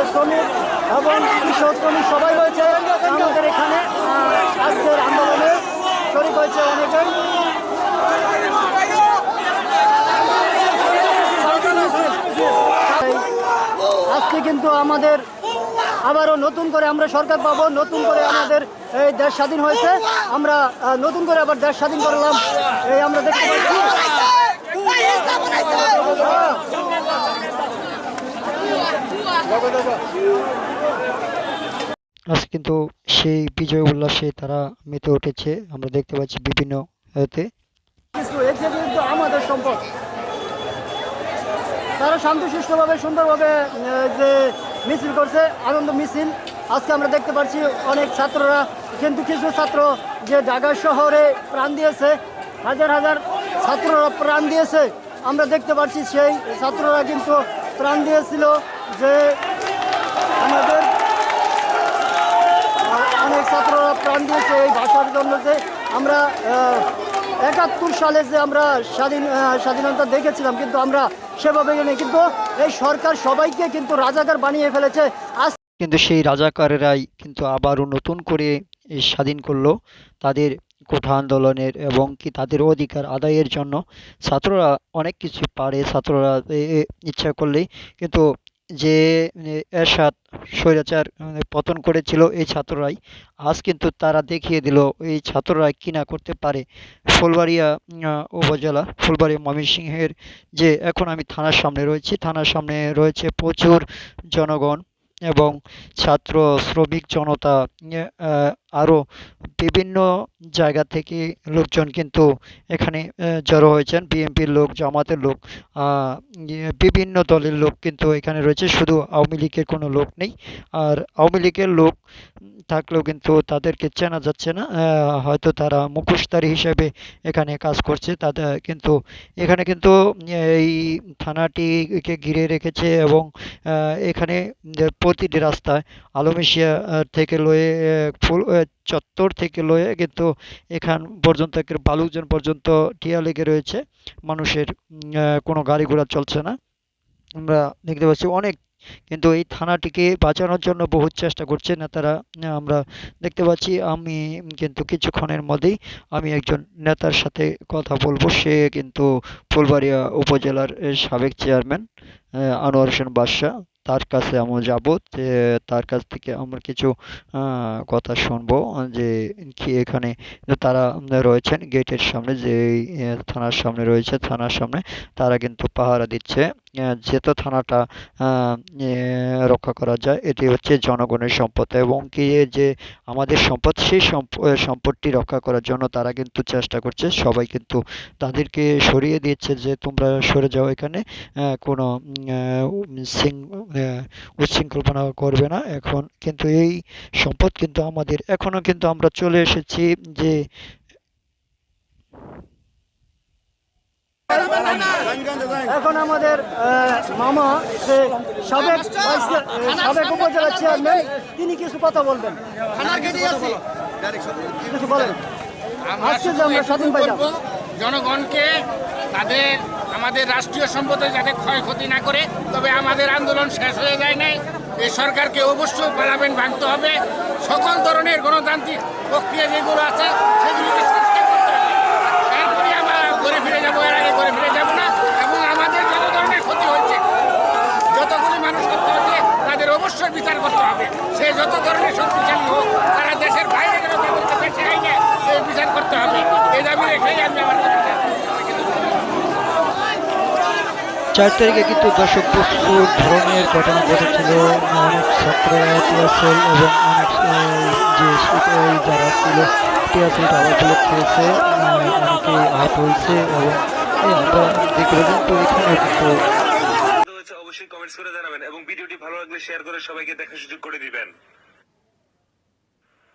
এবং কৃষক শ্রমিক সবাই রয়েছে আমাদের এখানে। আজকের আন্দোলনে শরিক হয়েছে অনেকেই। আজকে কিন্তু আমাদের আবারও নতুন করে আমরা সরকার পাবো, নতুন করে আমাদের এই দেশ স্বাধীন হয়েছে। আমরা নতুন করে আবার দেশ স্বাধীন করলাম। এই আমরা দেখতে পাচ্ছি। আজ কিন্তু সেই বিজয় উল্লাসে তারা মেতে উঠেছে। আমরা দেখতে পাচ্ছি বিভিন্ন আমাদের সম্পদ। তারা শান্তিশিষ্টভাবে সুন্দরভাবে আহ, যে মিছিল করছে আনন্দ মিছিল আজকে আমরা দেখতে পাচ্ছি অনেক ছাত্ররা কিন্তু কিছু ছাত্র যে ঢাকা শহরে প্রাণ দিয়েছে হাজার হাজার ছাত্ররা প্রাণ দিয়েছে আমরা দেখতে পাচ্ছি সেই ছাত্ররা কিন্তু প্রাণ দিয়েছিল যে আমাদের অনেক ছাত্ররা প্রাণ দিয়েছে এই ভাষার জন্য যে আমরা একাত্তর সালে যে আমরা স্বাধীন স্বাধীনতা দেখেছিলাম, কিন্তু আমরা সেভাবে নেই কিন্তু এই সরকার সবাইকে কিন্তু রাজাকার বানিয়ে ফেলেছে। আজ কিন্তু সেই রাজাকারেরাই কিন্তু আবারও নতুন করে স্বাধীন করল। তাদের কোঠা আন্দোলনের এবং কি তাদের অধিকার আদায়ের জন্য ছাত্ররা অনেক কিছু পারে, ছাত্ররা ইচ্ছা করলেই। কিন্তু যে এরশাদ স্বৈরাচার পতন করেছিল এই ছাত্ররাই, আজ কিন্তু তারা দেখিয়ে দিল এই ছাত্ররা কি না করতে পারে। ফুলবাড়িয়া উপজেলা, ফুলবাড়িয়া ময়মনসিংহের যে, এখন আমি থানার সামনে রয়েছি, থানার সামনে রয়েছে প্রচুর জনগণ। এবং ছাত্র, শ্রমিক জনতা আরও বিভিন্ন জায়গা থেকে লোকজন কিন্তু এখানে জড়ো হয়েছেন। বিএনপির লোক, জামাতের লোক বিভিন্ন দলের লোক কিন্তু এখানে রয়েছে। শুধু আওয়ামী লীগের কোনো লোক নেই। আর আওয়ামী লীগের লোক থাকলেও কিন্তু তাদেরকে চেনা যাচ্ছে না। হয়তো তারা মুখোশধারী হিসেবে এখানে কাজ করছে। তাদের কিন্তু এখানে কিন্তু এই থানাটিকে ঘিরে রেখেছে এবং এখানে প্রতিটি রাস্তায় আলমেশিয়া থেকে লয়ে ফুল চত্বর থেকে লয়ে কিন্তু এখান পর্যন্ত বালুকজন পর্যন্ত টিয়া লেগে রয়েছে। মানুষের কোনো গাড়ি ঘোড়া চলছে না। আমরা দেখতে পাচ্ছি অনেক কিন্তু এই থানাটিকে বাঁচানোর জন্য বহু চেষ্টা করছে নেতারা। আমরা দেখতে পাচ্ছি, আমি কিন্তু কিছুক্ষণের মধ্যেই আমি একজন নেতার সাথে কথা বলব। সে কিন্তু ফুলবাড়িয়া উপজেলার সাবেক চেয়ারম্যান আনোয়ার হোসেন বাদশা তার কাছে আমরা যাব, যে তার কাছ থেকে আমরা কিছু কথা শুনব, যে কি এখানে তারা রয়েছেন গেটের সামনে যে থানার সামনে রয়েছে, থানার সামনে তারা কিন্তু পাহারা দিচ্ছে। যেহেতু থানাটা রক্ষা করা যায়, এটি হচ্ছে জনগণের সম্পদ এবং কি যে আমাদের সম্পদ, সেই সম্প- সম্পদটি রক্ষা করার জন্য তারা কিন্তু চেষ্টা করছে। সবাই কিন্তু তাদেরকে সরিয়ে দিচ্ছে যে তোমরা সরে যাও এখানে। কোনো উচ্ছৃঙ্খলপনা করবে না। এখন কিন্তু এই সম্পদ কিন্তু আমাদের, এখনও কিন্তু আমরা চলে এসেছি যে এখন আমাদের মামা যে সাবেক সাবেক উপজেলা চেয়ারম্যান তিনি কিছু কথা বলবেন। কিছু বলেন। আজকে যে আমরা স্বাধীন পাইলাম জনগণকে তাদের আমাদের রাষ্ট্রীয় সম্পদে যাতে ক্ষয়ক্ষতি না করে তবে আমাদের আন্দোলন শেষ হয়ে যায় নাই। এই সরকারকে অবশ্যই পার্লামেন্ট ভাঙতে হবে। সকল ধরনের গণতান্ত্রিক প্রক্রিয়া যেগুলো আছে সেগুলিকে চেষ্টা করতে হবে এরপরে আমরা ঘুরে ফিরে যাব এর আগে ঘুরে ফিরে যাব না এবং আমাদের যত ধরনের ক্ষতি হচ্ছে যতগুলি মানুষ করতে হচ্ছে তাদের অবশ্যই বিচার করতে হবে সে যত ধরনের শক্তিশালী হোক তারা দেশের বাইরে গেলে তাদেরকে আইনে বিচার করতে হবে। এই দাবি রেখেই আমি আমার। চার তারিখে কিন্তু দর্শক প্রচুর ধরনের ঘটনা ঘটেছিল। অনেক ছাত্র টিয়াসেল এবং অনেক যে যারা ছিল টিয়াসেল টাওয়ারগুলো খেয়েছে আহ, অনেকে আহত হয়েছে এবং আমরা দেখতে কিন্তু এখানে কিন্তু অবশ্যই কমেন্টস করে জানাবেন এবং ভিডিওটি ভালো লাগলে শেয়ার করে সবাইকে দেখার সুযোগ করে দিবেন।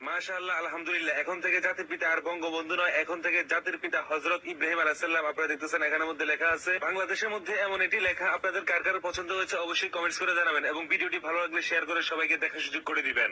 মাশাআল্লাহ, আলহামদুলিল্লাহ। এখন থেকে জাতির পিতা আর বঙ্গবন্ধু নয়, এখন থেকে জাতির পিতা হজরত ইব্রাহিম আলাইসাল্লাম আপনারা দেখতেছেন এখানের মধ্যে লেখা আছে, বাংলাদেশের মধ্যে এমন এটি লেখা, আপনাদের কার কার পছন্দ হয়েছে অবশ্যই কমেন্টস করে জানাবেন এবং ভিডিওটি ভালো লাগলে শেয়ার করে সবাইকে দেখার সুযোগ করে দিবেন।